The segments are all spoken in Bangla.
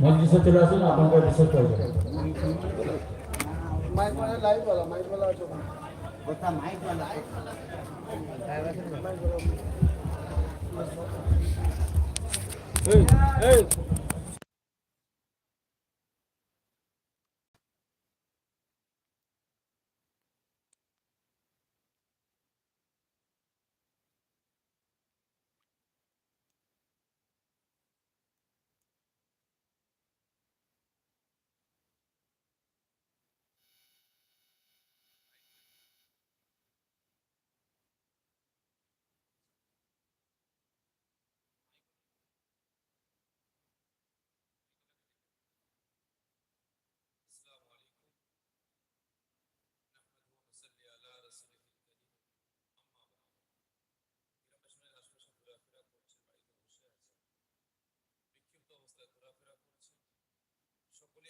মজলিসে চলে আসুন আপনাদের বিশেষ প্রয়োজন মাইক মানে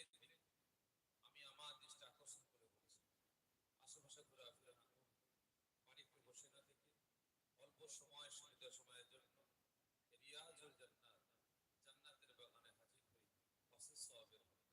সকলেই দিলে আমি আমার দৃষ্টি আকর্ষণ করে বলেছি। আশেপাশে ঘোরাফেরা না বসে না থেকে অল্প সময় সীমিত সময়ের জন্য রিয়াজুল জান্নাত জান্নাতের বাগানে হাজির হয়ে অশেষ সওয়াবের মধ্যে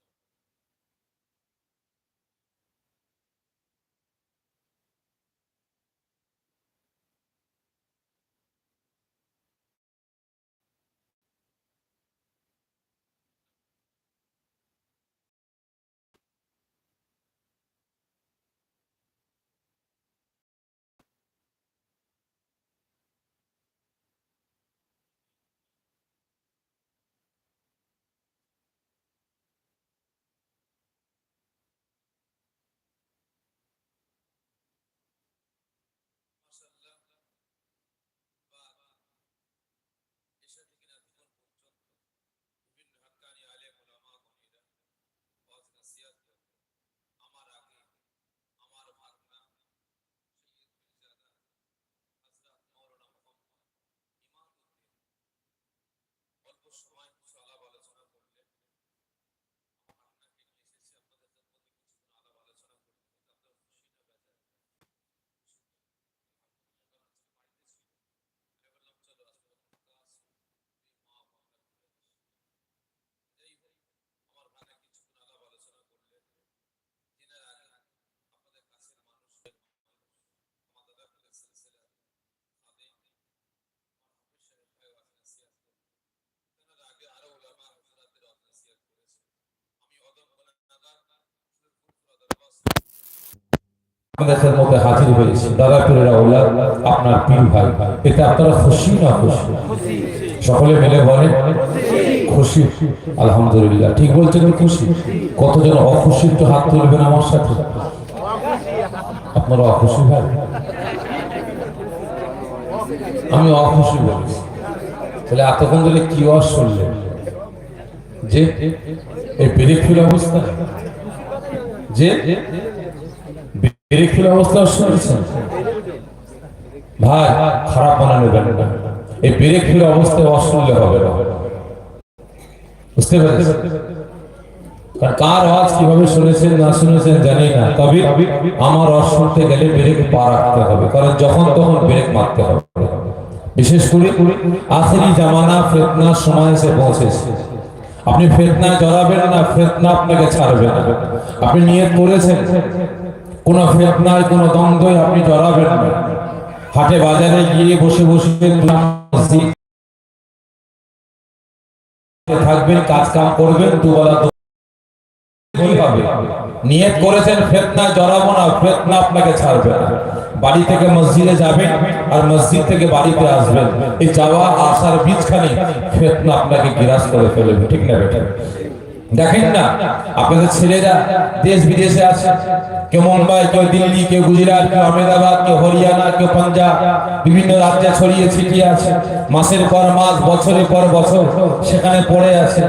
মাশাআল্লাহ বা এশা থেকে নাতিগণ পর্যন্ত বিভিন্ন হাক্কানি আলেম ওলামা গণীরা ওয়াজ নসিহত করতেন আমার আগে আমার ভাগনা সৈয়দ মির্জাদা হযরত মাওলানা মুহাম্মদ ইমামউদ্দিন অল্প সময় কিছু আলাপ আলোচনা করলেন আমার ভাগনাকে নিয়ে এসেছি আপনাদের মধ্যে কিছুক্ষণ আলাপ আলোচনা করতে এতে আপনার খুশি না বেজার আমার ভাগে কিছুক্ষণ আলাপ আলোচনা করলেন দিনের আগে আপনাদের কাছের মানুষ আমার দাদা ফুলের সিলসিলা খাদিম আমার হাফিজ সাহেব ভাই ওয়াজ নসিহত করলেন তেনার আগে আরও উলামা হযরতের ওয়াজ নসিহত করেছে আমি অদম গুনাহগার শুধু ফুরফুরা দরবাস আমাদের খেদমতে হাজির হয়েছে। দাদা পীরেরা ওলা, আপনার পীর ভাই এতে আপনারা খুশি না খুশি? সকলে মিলে বলে খুশি। আলহামদুলিল্লাহ, ঠিক বলছেন খুশি? কতজন অখুশি একটু হাত তুলবেন আমার সাথে? আপনারা অখুশি ভাই? আমি অখুশি বলছি। তাহলে এতক্ষণ ধরে কি ওয়াজ শুনলেন? যে, এই ব্রেক ফিল অবস্থা? যে ব্রেক অবস্থা শুনেছেন ভাই, খারাপ বানানো নেবেন না। এই ব্রেক ফেল অবস্থায় অশুনলে হবে না। বুঝতে পেরেছেন? কার আওয়াজ কীভাবে শুনেছেন, না শুনেছেন জানি না। তবে আমার আওয়াজ শুনতে গেলে ব্রেক পা রাখতে হবে, কারণ যখন তখন ব্রেক মারতে হবে। বিশেষ করে আখেরি জামানা, ফেতনার সময় এসে পৌঁছেছে। আপনি ফেতনায় জড়াবেন না, ফেতনা আপনাকে ছাড়বে না। আপনি নিয়ত করেছেন। কোন ফেতনায় কোন দ্বন্দ্বে আপনি জড়াবেন না। হাটে বাজারে গিয়ে বসে বসে থাকবেন, কাজ কাম করবেন, দুবেলা নিয়ত করেছেন ফেতনা জড়াবো না, ফেতনা আপনাকে ছাড়বে বাড়ি থেকে মসজিদে যাবেন আর মসজিদ থেকে বাড়িতে আসবেন। এই যাওয়া, আসার বীজখানে ফেতনা আপনাকে গ্রাস করে ফেলবে, ঠিক না বেটা? দেখেন না, আপনাদের ছেলেরা দেশ বিদেশে আছে। কেউ মুম্বাই, কেউ দিল্লি, কেউ গুজরাট, কেউ আহমেদাবাদ, কেউ হরিয়ানা, কেউ পাঞ্জাব, বিভিন্ন রাজ্যে ছড়িয়ে ছিটিয়ে আছে। মাসের পর মাস, বছরের পর বছর সেখানে পড়ে আছে।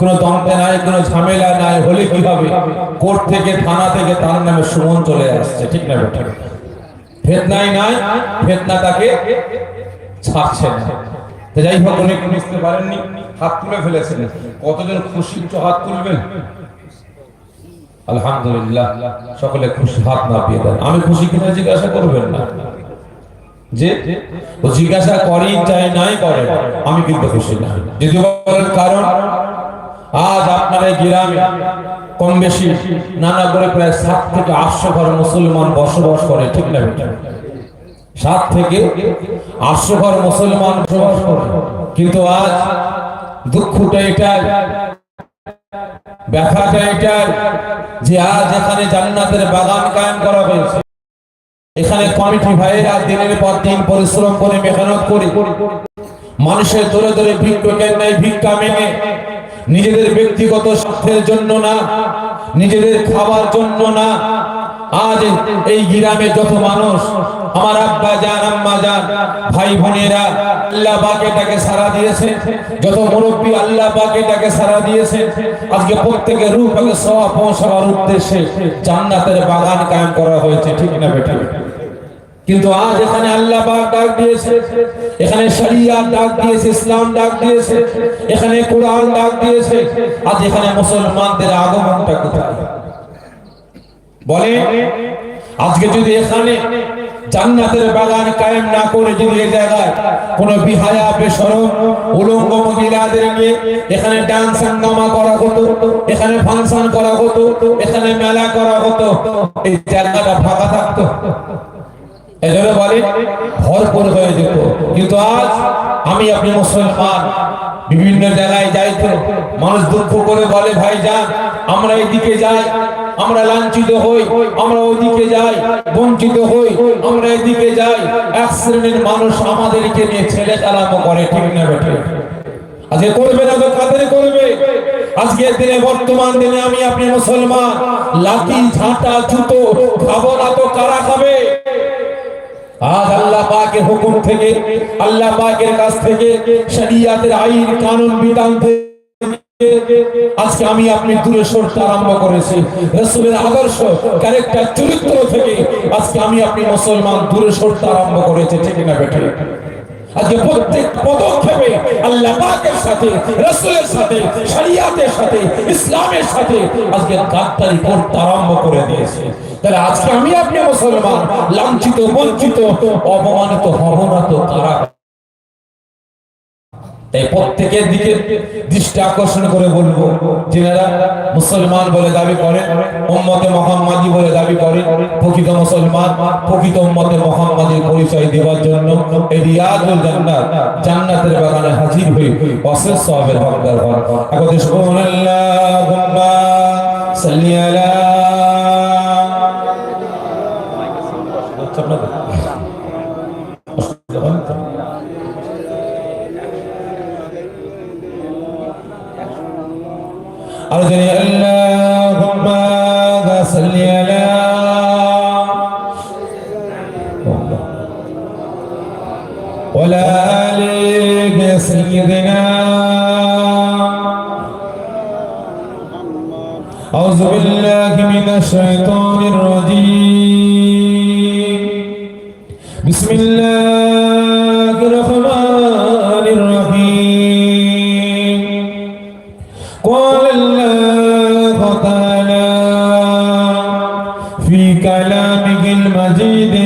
কোনো দম্পে নাই, কোনো ঝামেলা নাই, হলে কি হবে? কোর্ট থেকে, থানা থেকে তার নামে সুমন চলে আসছে, ঠিক না বেটা? ফেতনাই নাই, ফেতনা তাকে ছাড়ছে না। যাই হোক, অনেক বুঝতে পারেননি, হাত তুলে ফেলেছেন। কতজন খুশি হাত তুলবেন? আলহামদুলিল্লাহ, সকলে খুশি হাত না পেয়ে দেন। আমি খুশি কিনা জিজ্ঞাসা করবেন না। যে জিজ্ঞাসা করি চাই নাই করে, আমি কিন্তু খুশি না। যদি বলেন কারণ, আজ আপনার গ্রামে কম বেশি নানা করে প্রায় সাত থেকে আটশো ঘর মুসলমান বসবাস করে, ঠিক না, বেটা? সাত থেকে আটশো ঘর মুসলমান কিন্তু আজ দুঃখটা এটাই, ব্যথাটা এটাই যে আজ এখানে জান্নাতের বাগান কায়েম করা হয়েছে। এখানে কমিটি ভাইয়েরা দিনের পর দিন পরিশ্রম করে, মেহনত করে, মানুষের দূরে দূরে ভিক্ষকের নাই, ভিক্ষা মেনে। নিজেদের ব্যক্তিগত স্বার্থের জন্য না, নিজেদের খাবার জন্য না আজ এই গ্রামে যত মানুষ, আমার আব্বা জান আম্মা জান ভাই বোনেরা, আল্লাহ পাকে তাকে সারা দিয়েছে। যত মুরব্বী আল্লাহ পাকে তাকে সারা দিয়েছে। আজকে প্রত্যেকের রূপ আগে সওয়া পৌঁছাবার উদ্দেশ্যে জান্নাতের বাগান কায়েম করা হয়েছে, ঠিক না বেটা? কিন্তু আজ এখানে আল্লাহ পাক ডাক দিয়েছে, এখানে শরিয়া ডাক দিয়েছে, ইসলাম ডাক দিয়েছে, এখানে কোরআন ডাক দিয়েছে, আজ এখানে মুসলমানদের আগমনটা কোথায়? বলে, আজকে যদি এখানে জান্নাতের বাগান কায়েম না করে যদি এই জায়গায় কোন বিহায়া, বেসরম, উলঙ্গ মহিলাদের নিয়ে এখানে ডান্স হাঙ্গামা করা হতো, এখানে ফাংশন করা হতো, এখানে মেলা করা হতো, এই জায়গাটা ফাঁকা থাকতো। এজন্য বলে, ভরপুর হয়ে যেত। কিন্তু আজ আমি আপনি মুসলমান বিভিন্ন জায়গায় যাই তো, মানুষ দুঃখ করে বলে, ভাই, যান, আমরা এইদিকে যাই, আমরা লাঞ্ছিত হই, আমরা ওইদিকে যাই, বঞ্চিত হই, আমরা এদিকে যাই। এক শ্রেণির মানুষ আমাদেরকে নিয়ে ছেলে চালানো করে, ঠিক না বেঠে? আজকে করবে না তো কাদের করবে? আজকের দিনে, বর্তমান দিনে আমি আপনি মুসলমান, লাঠি, ঝাঁটা, জুতো, খাব না তো কারা খাবে? আজ আল্লাহ পাকের হুকুম থেকে, আল্লাহ পাকের কাছ থেকে শরিয়াতের আইন, কানুন, বিধান আজকে আমি আপনি দূরে সরতে আরম্ভ করেছি। রসুলের আদর্শ ক্যারেক্টার চরিত্র থেকে আজকে আমি আপনি মুসলমান দূরে সরতে আরম্ভ করেছে, ঠিক না বেঠে? আজকে প্রত্যেক পদক্ষেপে আল্লাহ পাকের সাথে, রসুলের সাথে, শরিয়াতের সাথে, ইসলামের সাথে আজকে গাদ্দারি করতে আরম্ভ করে দিয়েছে। তাহলে আজকে আমি আপনি মুসলমান, লাঞ্ছিত, বঞ্চিত, অপমানিত হব না তো কারা প্রত্যেকের দিকে দৃষ্টি আকর্ষণ করে বলব, যিনারা মুসলমান বলে দাবি করে, উম্মতে মোহাম্মদী বলে দাবি করে, প্রকৃত মুসলমান, প্রকৃত উম্মতে মোহাম্মদের পরিচয় দেওয়ার জন্য জান্নাতের বাগানে হাজির হয়ে অশেষ সওয়াবের হকদার হন। একদে আলা মাজিদে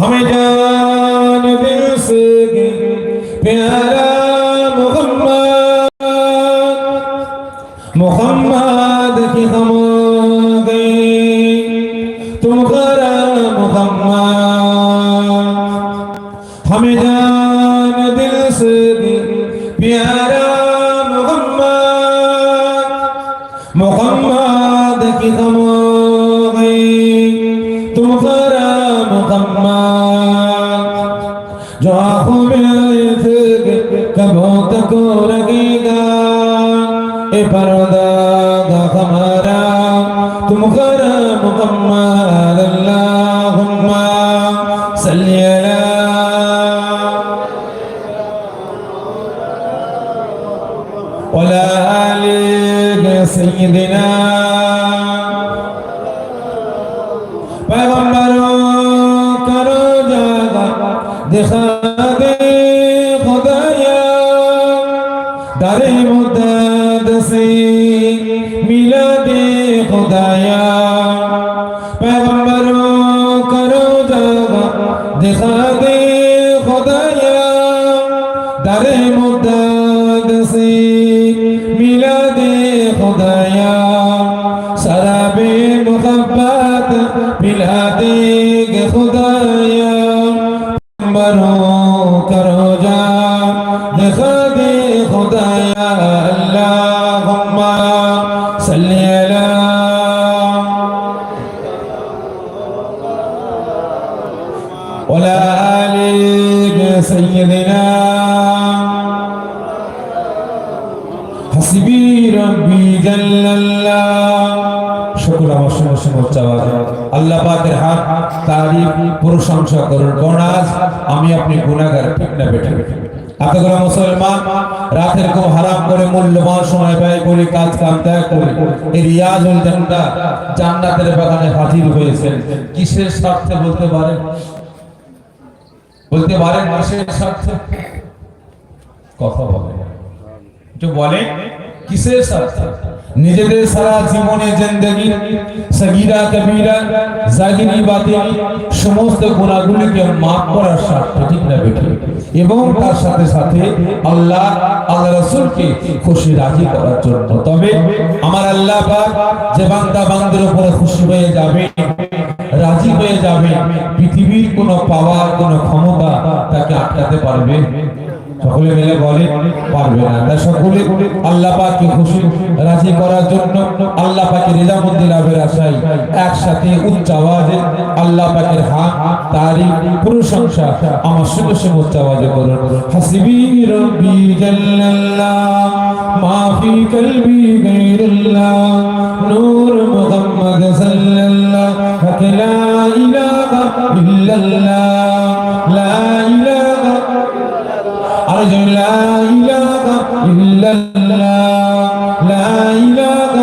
हमें जान दिल से प्यारा हमारा तुम करा मुकम्मल अल्लाहुम्मा सल्ली अला ولا آلك سيدنا میلاد خدایا سراب محبت میلاد خدایا مرحوم মুসলমান, রাতের খুব হারাম করে মূল্যবান সময় ব্যয় করে কাজ কাম ত্যাগ করে এই রিয়াজুল জান্নাত জান্নাতের বাগানে হাজির হয়েছেন। কিসের স্বার্থে বলতে পারেন? বলতে পারেন কিসের স্বার্থে? কথা বলে একটু বলে কিসের স্বার্থে? নিজেদের সারা জীবনে জিন্দগি, সগীরা, কবিরা জাহিরি বাতিনি সমস্ত গুণাগুলিকে মাফ করার স্বার্থে, ঠিক না বেঠে? এবং তার সাথে সাথে আল্লাহ আল্লাহ রাসূলকে খুশি রাজি করার জন্য। তবে আমার আল্লাহ পাক যে বান্দা বান্দার উপরে খুশি হয়ে যাবে, রাজি হয়ে যাবে, পৃথিবীর কোনো পাওয়ার, কোনো ক্ষমতা তাকে আটকাতে পারবে। সকলে মিলে বলে, পারবে না। তাই সকলে আল্লাহ পাককে খুশি, রাজি করার জন্য আল্লাহ পাকের রেজামন্দি লাভের আশায় একসাথে উচ্চ আওয়াজে আল্লাহ পাকের হাত তারিফ প্রশংসা, আমার সঙ্গে সঙ্গে উচ্চ আওয়াজে করুন হাসিবি রব্বি জাল্লাল্লাহ মা ফি কলবি গায়রুল্লাহ, নূর মুহাম্মদ সাল্লাল্লাহ লা ইলাহা ইল্লাল্লাহ। أرجو لا إله إلا الله لا إله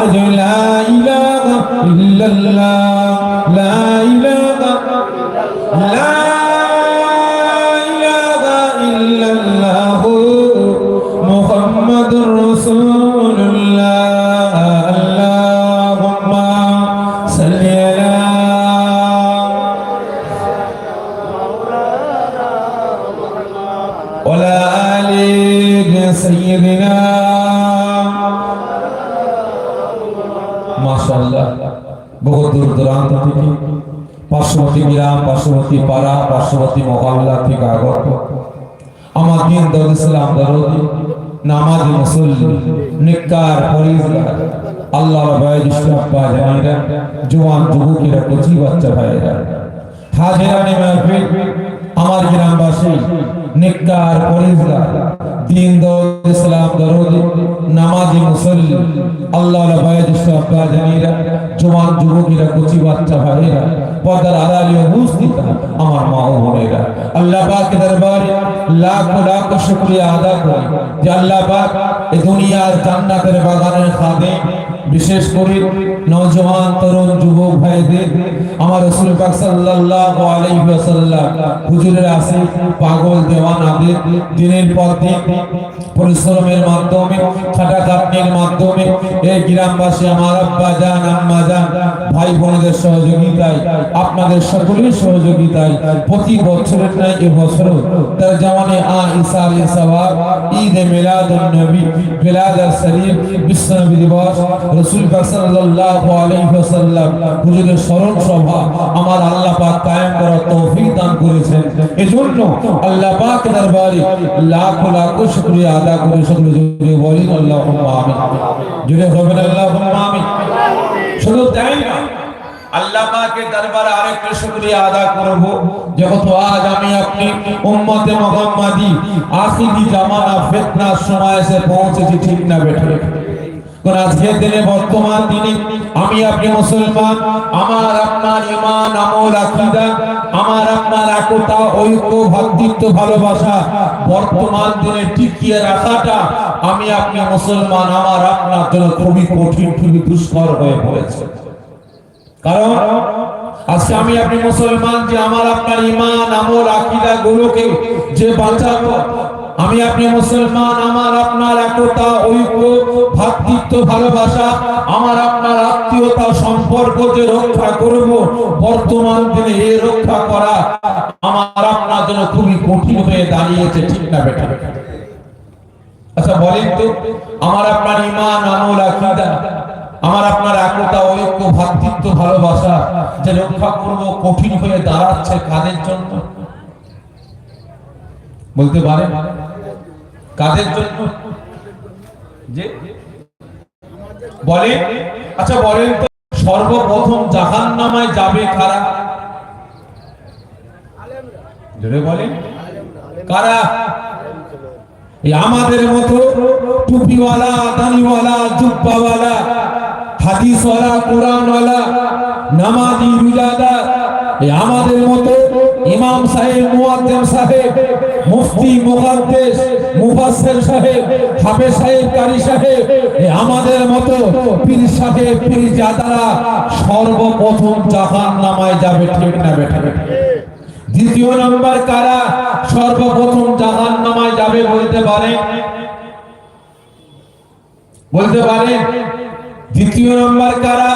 أرجو لا إله إلا الله لا إله لا পার্শ্ববর্তী মহল্লা থেকে আগত। আমার দিন দল ইসলাম দরদি, নামাজি মুসল্লি, নিকার পরিজগার আল্লাহর ভয় দুষ্টাপ্পা জামাইরা জোয়ান যুবকেরা, কচি বাচ্চা ভাইরা হাজিরানে মাহফিল আমার গ্রামবাসী নিকার পরিজগার দিন দরদ ইসলাম দরদ, নামাজি মুসল্লি, আল্লাহ ভাইয়ের আব্বা জানিরা জওয়ান যুবকেরা, কচি বাচ্চা ভাইয়েরা, পর্দার আড়ালে উপস্থিত আমার মা ও বোনেরা। আল্লাহ পাকের দরবারে লাখ লাখ শুকরিয়া আদা করি যে আল্লাহ পাক এই দুনিয়ার জান্নাতের বাগানের খাদেম বিশেষ করে নওজওয়ান তরুণ যুবক ভাইদের আমার রাসূল পাক সাল্লাল্লাহু আলাইহি ওয়াসাল্লাম হুজুরের আছে পাগল দেওয়ানাদের দিনের পর দিন পরিশ্রমের মাধ্যমে, খাটাখাটনির মাধ্যমে এই গ্রামবাসী আমার আব্বা জান, আম্মা জান ভাই বোনদের সহযোগিতায়, আপনাদের সকলের সহযোগিতায় প্রতি বছরের ন্যায় এবছরও তার জামানে আ ঈসা আলাইহিস সালাম, ঈদ মিলাদুন নবী, মিলাদ শরীফ বিশ্বনবী দিবস, রাসূল পাক সাল্লাল্লাহু আলাইহি ওয়াসাল্লাম হুজুরের স্মরণ সভা আমার আল্লাহ পাক কায়েম করার তৌফিক দান করেছেন। এজন্য আল্লাহ পাক দরবারে লাখ লাখ শুকরিয়া আদা করে সকলে জুড়ে বলেন, আল্লাহুম্মা আমিন। জুড়ে হবেন আল্লাহুম্মা আমিন। শুধু তাই না, আল্লাহ পাকের দরবারে আরেকটা শুকরিয়া আদা করব। যেহেতু আজ আমি আপনি উম্মতে মুহাম্মাদি আখিরি জামানা ফিতনার সময় এসে পৌঁছেছি, ঠিক না বেঠে? কোন আজকের দিনে বর্তমান দিনে আমি আপনি মুসলমান, আমার আপনার ইমান আমল, আকীদা, আমার আপনার একতা, ঐক্য ভালোবাসা, বর্তমান দিনে টিকিয়ে রাখাটা আমি আপনি মুসলমান, আমার আপনার জন্য খুবই কঠিন, খুবই দুষ্কর হয়ে পড়েছে। কারণ আজকে আমি আপনি মুসলমান যে আমার আপনার ইমান আমল, আকীদা গুলোকে যে বাঁচাবো আমি আপনি মুসলমান, আমার আপনার একতা, ঐক্য ভ্রাতৃত্ব ভালোবাসা, আমার আপনার আত্মীয়তা সম্পর্ক যে রক্ষা করব, বর্তমান দিনে এই রক্ষা করা আমার আপনার জন্য খুবই কঠিন হয়ে দাঁড়িয়েছে, ঠিক না বেটা? আচ্ছা বলেন তো, আমার আপনার ইমান আমল, আকীদা, আমার আপনার একতা, ঐক্য ভ্রাতৃত্ব ভালোবাসা যে রক্ষা করব, কঠিন হয়ে দাঁড়াচ্ছে কাদের জন্য? বলতে পারেন? কাদের জন্য? যে? বলে আচ্ছা বলেন তো, সর্বপ্রথম জাহান নামায় যাবে কারা? জোরে বলেন। কারা? আমাদের মতো টুপিওয়ালা দানিওয়ালা জুব্বাওয়ালা, হাদিসওয়ালা, কোরআনওয়ালা, নামাজি রোজাদার এই আমাদের মতো ইমাম সাহেব, মুয়াজ্জিম সাহেব মুফতি মুহাদ্দিস, মুফাসসির সাহেব, হাফেজ সাহেব, কারি সাহেব আমাদের মতো পীর সাহেব পীরজাদারা সর্বপ্রথম জাহান্নামায় যাবে, ঠিক না বেটা দ্বিতীয় নম্বর কারা সর্বপ্রথম জাহান নামায় যাবে বলতে পারে? বলতে পারে? দ্বিতীয় নম্বর কারা?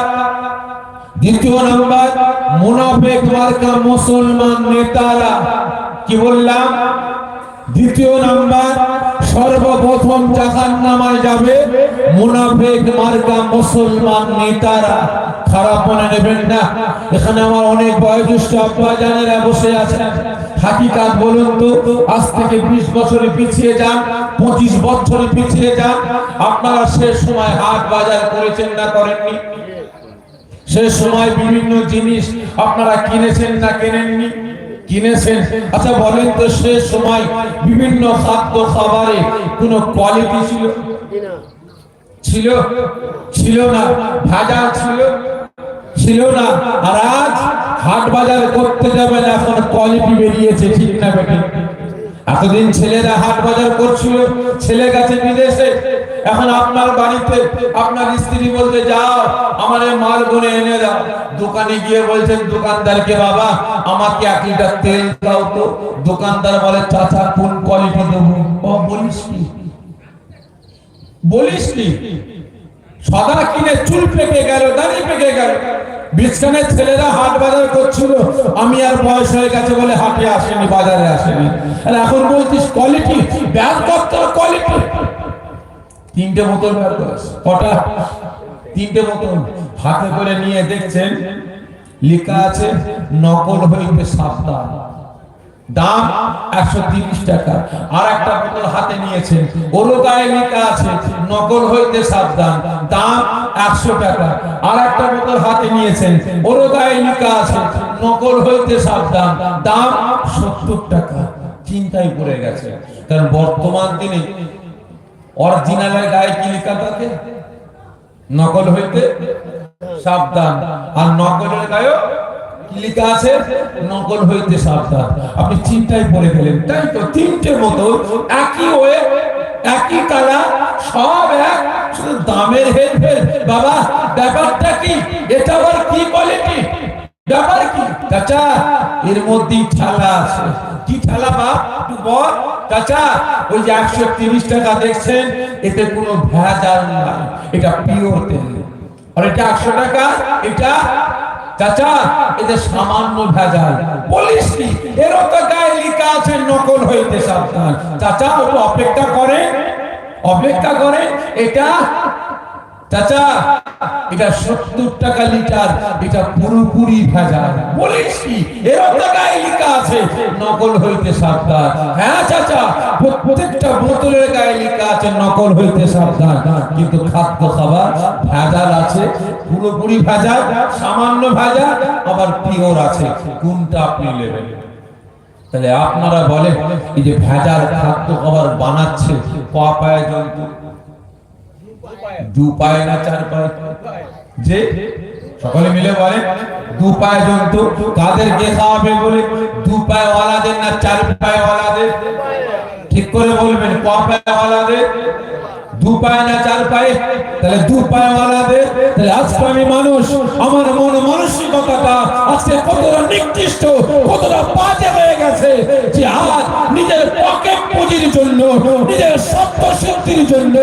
দ্বিতীয় নম্বর মুনাফেক মার্কা মুসলমান নেতারা। কি বললাম? দ্বিতীয় নাম্বার, সর্বপ্রথম জাহান নামায় যাবে মুনাফেক মার্কা মুসলমান নেতারা। খারাপ মনে নেবেন না। এখানে আমার অনেক বয়োজ্যেষ্ঠ আব্বা বসে আছেন। হাকিকাত বলুন তো, আজ থেকে বিশ বছরে পিছিয়ে যান, পঁচিশ বছরে পিছিয়ে যান। আপনারা শেষ সময় হাট বাজার করেছেন না করেননি? সে সময় বিভিন্ন জিনিস আপনারা কিনেছেন না কেনেননি? কিনেছেন। আচ্ছা বলেন তো, সে সময় বিভিন্ন খাদ্য খাবারে কোনো কোয়ালিটি ছিল? ছিল? ছিল না। ভাজা ছিল? ছিল না। আর আজ হাট বাজার করতে যাবেন, এখন কোয়ালিটি বেরিয়েছে, ঠিক না বেটি এতদিন ছেলেরা হাট বাজার করছিল, ছেলে গেছে বিদেশে। এখন আপনার বাড়িতে আপনার স্ত্রী বলতে যাও, আমার মাল বনে এনে দাও। দোকানে গিয়ে বলছেন দোকানদারকে বাবা, আমাকে এক লিটার তেল দাও তো। দোকানদার বলে, চাচা, কোন কোয়ালিটি দেবো? ও, বলিস কি বলিস কি সদা কিনে চুল পেকে গেল, দাড়ি পেকে গেল। বিছখানে ছেলেরা হাট বাজার করছিল। আমি আর বয়স হয়ে গেছে বলে হাটে আসেনি, বাজারে আসেনি। এখন বলছিস কোয়ালিটি ব্যাগ কোয়ালিটি তিনটে মতন ব্যাগ করেছে। কটা? তিনটে মতন হাতে করে নিয়ে দেখছেন, লেখা আছে, নকল হইতে সাবধান। দাম একশো তিরিশ টাকা। আর একটা বোতল হাতে নিয়েছেন। ওরও গায়ে লেখা আছে, নকল হইতে সাবধান, দাম একশো টাকা। আর একটা বোতল হাতে নিয়েছেন। ওরও গায়ে লেখা আছে, নকল হইতে সাবধান, দাম সত্তর টাকা। চিন্তায় পড়ে গেছে। কারণ বর্তমান দিনে অরিজিনালের গায়ে কি লেখা থাকে? নকল হইতে সাবধান। আর নকলের গায়ে কি আপনি চিন্তায় পড়ে গেলেন। তাই তো তিনটে মতো একই ওয়ে, একই কালা, সব এক। শুধু দামের হেরফের ব্যাপারটা কি? এটা আবার কি কোয়ালিটি ব্যাপার কি? চাচা, এর মধ্যেই ঠেলা আছে। কি ঠেলা বাপ? বল। চাচা, ওই যে একশো তিরিশ টাকা দেখছেন, এতে কোনো ভেজাল নাই। এটা পিওর তেল। আর এটা একশো টাকা? এটা চাচা এতে সামান্য ভেজাল, বলিস এরও তো গায়ে লিখা আছে, নকল হইতে সাবধান। চাচা ও অপেক্ষা করে অপেক্ষা করে, এটা চাচা, এটা সত্তর টাকা লিটার, এটা পুরোপুরি ভেজাল বলেছি, এরও তো লেখা আছে, নকল হইতে সাবধান। হ্যাঁ চাচা, প্রত্যেকটা বোতলের গায়ে লেখা আছে, নকল হইতে সাবধান। কিন্তু খাদ্য খাবার ভেজাল আছে, পুরোপুরি ভেজাল সামান্য ভেজাল আবার পিওর আছে। কোনটা আপনি নেবেন? তাহলে আপনারা বলেন, এই যে ভেজাল খাদ্য খাবার বানাচ্ছে পা পায়ে জন্তু। দু পায়ে না চার পায়ে? যে? সকলে মিলে বলে, দু পায়ে জন্তু। কাদেরকে খাওয়াবে বলে? দু পায়ে ওয়ালাদের না চার পায়ে ওয়ালাদের? ঠিক করে বলবেন, ক পায়ে ওয়ালাদের? দু পায়ে না চার পায়ে, তাহলে আজকে আমি আমার মন কতটা কতটা হয়ে গেছে নিজের জন্য, নিজের সত্য জন্য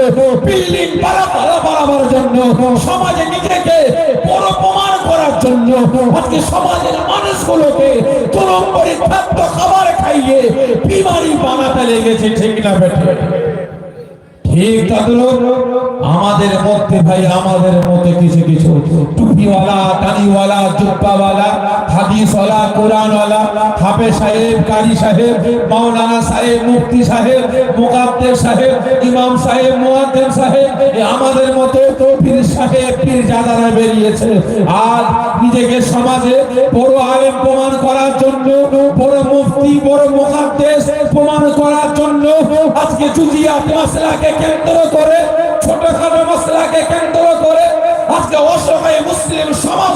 বিল্ডিং জন্য, সমাজে নিজেকে বড় করার জন্য, আজকে সমাজের মানুষগুলোকে খাবার খাইয়ে বিমারি বানাতে লেগেছে, ঠিক না বেঠে? ঠিক তাদের আমাদের মধ্যে ভাই, আমাদের মধ্যে কিছু কিছু। টুপিওয়ালা, টানিওয়ালা, জুব্বাওয়ালা, হাদিসওয়ালা, কোরআনওয়ালা, হাফেজ সাহেব, কারি সাহেব, মাওলানা সাহেব, মুফতি সাহেব মুকাদ্দের সাহেব, ইমাম সাহেব মুয়াদ্দিন সাহেব আমাদের মতো পীর সাহেব, পীর জাদারা বেরিয়েছে। আজ নিজেকে সমাজে বড় আলেম প্রমাণ করার জন্য, বড় মুফতি, বড় মুকাদ্দেস প্রমাণ করার জন্য, আজকে জুজিয়া মশলাকে কেন্দ্র করে ছোটখাটো মশলাকে কেন্দ্র করে আজকে অসহায় মুসলিম সমাজ